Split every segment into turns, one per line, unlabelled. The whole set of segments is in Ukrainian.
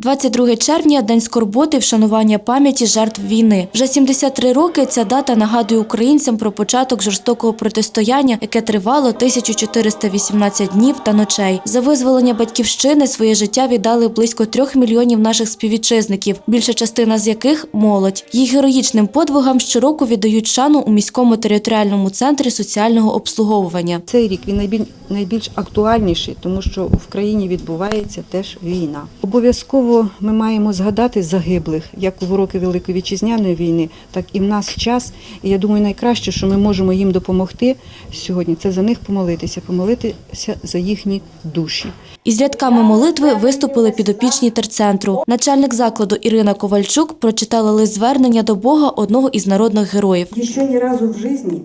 22 червня – день скорботи, вшанування пам'яті жертв війни. Вже 73 роки ця дата нагадує українцям про початок жорстокого протистояння, яке тривало 1418 днів та ночей. За визволення батьківщини своє життя віддали близько трьох мільйонів наших співвітчизників, більша частина з яких – молодь. Їх героїчним подвигам щороку віддають шану у міському територіальному центрі соціального обслуговування.
Цей рік він найбіль, найбільш актуальніший, тому що в країні відбувається теж війна. Обов'язково ми маємо згадати загиблих, як у роки Великої вітчизняної війни, так і в нас час. І я думаю, найкраще, що ми можемо їм допомогти сьогодні, це за них помолитися, помолитися за їхні душі.
Із рядками молитви виступили підопічні терцентру. Начальник закладу Ірина Ковальчук прочитала лист звернення до Бога одного із народних героїв.
Еще ни разу в жизни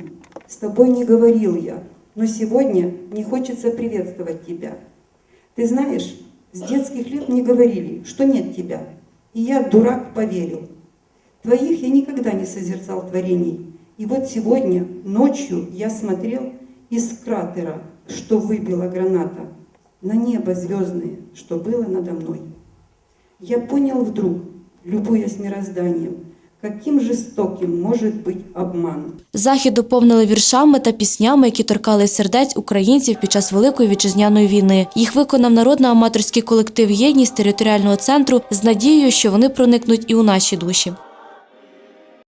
с тобой не говорил я, но сегодня не хочется приветствовать тебя. Ты знаешь, с детских лет мне говорили, что нет тебя, и я, дурак, поверил. Твоих я никогда не созерцал творений, и вот сегодня ночью я смотрел из кратера, что выбила граната, на небо звездное, что было надо мной. Я понял вдруг, любуясь мирозданием, каким жестоким може бути обман.
Захід доповнили віршами та піснями, які торкали сердець українців під час Великої вітчизняної війни. Їх виконав народно-аматорський колектив «Єдність» територіального центру з надією, що вони проникнуть і у наші душі.